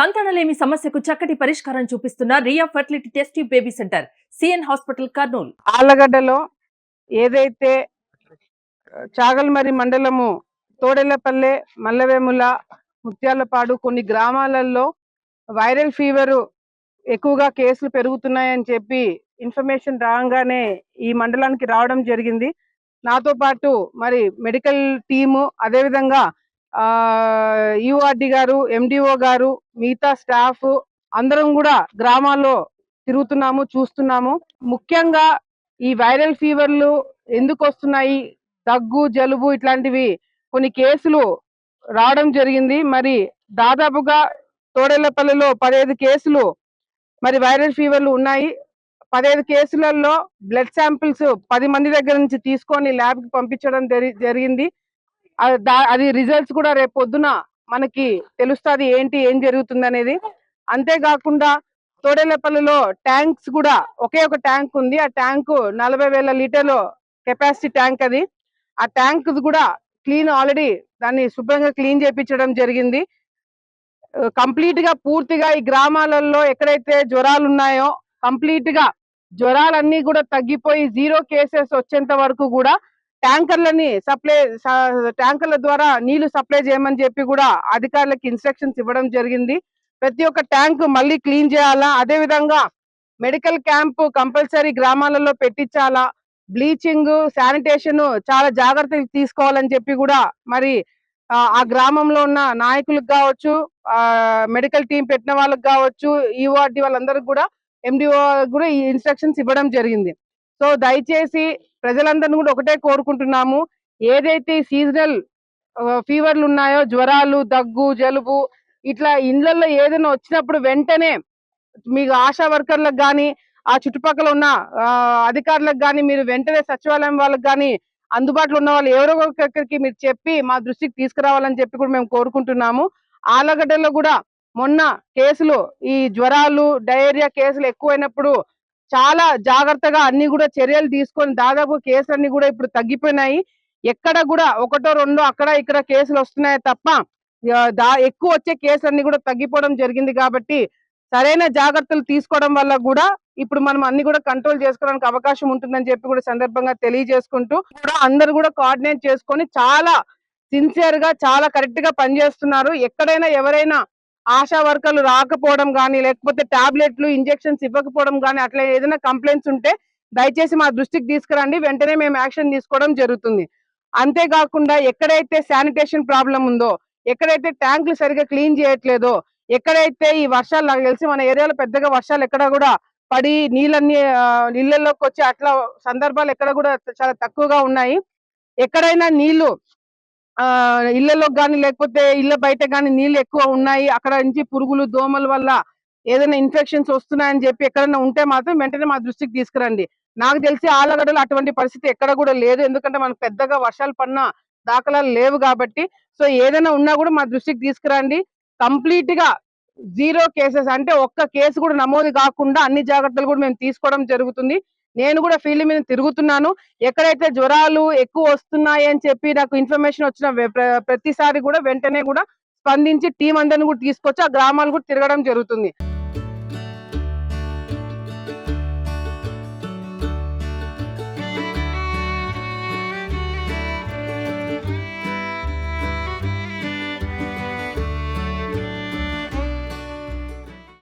సంతానలేమి సమస్యకు చక్కటి పరిష్కారం చూపిస్తున్న Riya fertility test baby centre CN hospital Kurnool. ఆలగడ్డలో ఏదైతే చాగల్మరి మండలము తోడెలపల్లె మల్లవేముల ముత్యాలపాడు కొన్ని గ్రామాలలో వైరల్ ఫీవర్ ఎక్కువగా కేసులు పెరుగుతున్నాయని చెప్పి ఇన్ఫర్మేషన్ రాగానే ఈ మండలానికి రావడం జరిగింది. నాతో పాటు మరి మెడికల్ టీము అదేవిధంగా ఈఓఆర్డి గారు ఎండిఓ గారు మిగతా స్టాఫ్ అందరం కూడా గ్రామాల్లో తిరుగుతున్నాము చూస్తున్నాము. ముఖ్యంగా ఈ వైరల్ ఫీవర్లు ఎందుకు వస్తున్నాయి? దగ్గు జలుబు ఇట్లాంటివి కొన్ని కేసులు రావడం జరిగింది. మరి దాదాపుగా తోడేళ్ళపల్లిలో పదహైదు కేసులు మరి వైరల్ ఫీవర్లు ఉన్నాయి. పదహైదు కేసులలో బ్లడ్ శాంపిల్స్ పది మంది దగ్గర నుంచి తీసుకొని ల్యాబ్కి పంపించడం జరి- జరిగింది. అది రిజల్ట్స్ కూడా రేపు పొద్దున మనకి తెలుస్తుంది ఏంటి ఏం జరుగుతుంది అనేది. అంతేకాకుండా తోడేలపల్లిలో ట్యాంక్స్ కూడా ఒకే ఒక ట్యాంక్ ఉంది. ఆ ట్యాంకు నలభై వేల లీటర్లు కెపాసిటీ ట్యాంక్ అది. ఆ ట్యాంక్ కూడా క్లీన్ ఆల్రెడీ దాన్ని శుభ్రంగా క్లీన్ చేపించడం జరిగింది. కంప్లీట్గా పూర్తిగా ఈ గ్రామాలలో ఎక్కడైతే జ్వరాలు ఉన్నాయో కంప్లీట్గా జ్వరాలన్నీ కూడా తగ్గిపోయి జీరో కేసెస్ వచ్చేంత వరకు కూడా ట్యాంకర్లని సప్లై ట్యాంకర్ల ద్వారా నీళ్ళు సప్లై చేయమని చెప్పి కూడా అధికారులకు ఇన్స్ట్రక్షన్స్ ఇవ్వడం జరిగింది. ప్రతి ఒక్క ట్యాంక్ మళ్ళీ క్లీన్ చేయాలా? అదే విధంగా మెడికల్ క్యాంప్ కంపల్సరీ గ్రామాలలో పెట్టించాలా? బ్లీచింగ్ శానిటేషన్ చాలా జాగ్రత్తలు తీసుకోవాలని చెప్పి కూడా మరి ఆ, గ్రామంలో ఉన్న నాయకులకు కావచ్చు మెడికల్ టీం పెట్టిన వాళ్ళకి కావచ్చు ఈఓఆర్డి వాళ్ళందరికి కూడా ఎండిఓ కూడా ఈ ఇన్స్ట్రక్షన్స్ ఇవ్వడం జరిగింది. సో దయచేసి ప్రజలందరినీ కూడా ఒకటే కోరుకుంటున్నాము. ఏదైతే సీజనల్ ఫీవర్లు ఉన్నాయో జ్వరాలు దగ్గు జలుబు ఇట్లా ఇండ్లలో ఏదైనా వచ్చినప్పుడు వెంటనే మీకు ఆశా వర్కర్లకు కానీ ఆ చుట్టుపక్కల ఉన్న ఆ, అధికారులకు కానీ మీరు వెంటనే సచివాలయం వాళ్ళకి కానీ అందుబాటులో ఉన్న వాళ్ళు ఎవరో ఒకరికి మీరు చెప్పి మా దృష్టికి తీసుకురావాలని చెప్పి కూడా మేము కోరుకుంటున్నాము. ఆలగడ్డలో కూడా మొన్న కేసులు ఈ జ్వరాలు డయేరియా కేసులు ఎక్కువైనప్పుడు చాలా జాగ్రత్తగా అన్ని కూడా చర్యలు తీసుకొని దాదాపు కేసులన్నీ కూడా ఇప్పుడు తగ్గిపోయినాయి. ఎక్కడ కూడా ఒకటో రెండో అక్కడ ఇక్కడ కేసులు వస్తున్నాయి తప్ప దా ఎక్కువ వచ్చే కేసులన్నీ కూడా తగ్గిపోవడం జరిగింది కాబట్టి సరైన జాగ్రత్తలు తీసుకోవడం వల్ల కూడా ఇప్పుడు మనం అన్ని కూడా కంట్రోల్ చేసుకోవడానికి అవకాశం ఉంటుందని చెప్పి కూడా సందర్భంగా తెలియజేసుకుంటూ కూడా అందరు కూడా కోఆర్డినేట్ చేసుకొని చాలా సిన్సియర్గా చాలా కరెక్ట్గా పనిచేస్తున్నారు. ఎక్కడైనా ఎవరైనా ఆశా వర్కర్లు రాకపోవడం కానీ లేకపోతే టాబ్లెట్లు ఇంజెక్షన్స్ ఇవ్వకపోవడం కానీ అట్లా ఏదైనా కంప్లైంట్స్ ఉంటే దయచేసి మా దృష్టికి తీసుకురండి. వెంటనే మేము యాక్షన్ తీసుకోవడం జరుగుతుంది. అంతేకాకుండా ఎక్కడైతే శానిటేషన్ ప్రాబ్లం ఉందో ఎక్కడైతే ట్యాంకులు సరిగా క్లీన్ చేయట్లేదో ఎక్కడైతే ఈ వర్షాలు నాకు తెలిసి మన ఏరియాలో పెద్దగా వర్షాలు ఎక్కడ కూడా పడి నీళ్ళన్నీ నీళ్ళల్లోకి వచ్చి అట్లా సందర్భాలు ఎక్కడ కూడా చాలా తక్కువగా ఉన్నాయి. ఎక్కడైనా నీళ్ళు ఇళ్ళలో కానీ లేకపోతే ఇళ్ళ బయట కానీ నీళ్ళు ఎక్కువ ఉన్నాయి. అక్కడ నుంచి పురుగులు దోమల వల్ల ఏదైనా ఇన్ఫెక్షన్స్ వస్తున్నాయని చెప్పి ఎక్కడైనా ఉంటే మాత్రం వెంటనే మా దృష్టికి తీసుకురండి. నాకు తెలిసి ఆలగడలో అటువంటి పరిస్థితి ఎక్కడ కూడా లేదు. ఎందుకంటే మనకు పెద్దగా వర్షాలు పడిన దాఖలాలు లేవు కాబట్టి. సో ఏదైనా ఉన్నా కూడా మా దృష్టికి తీసుకురండి. కంప్లీట్గా జీరో కేసెస్ అంటే ఒక్క కేసు కూడా నమోదు కాకుండా అన్ని జాగ్రత్తలు కూడా మేము తీసుకోవడం జరుగుతుంది. నేను కూడా ఫీల్డ్ మీద తిరుగుతున్నాను. ఎక్కడైతే జ్వరాలు ఎక్కువ వస్తున్నాయి అని చెప్పి నాకు ఇన్ఫర్మేషన్ వచ్చిన ప్రతిసారి కూడా వెంటనే కూడా స్పందించి టీం అందరిని కూడా తీసుకొచ్చి ఆ గ్రామాలు కూడా తిరగడం జరుగుతుంది.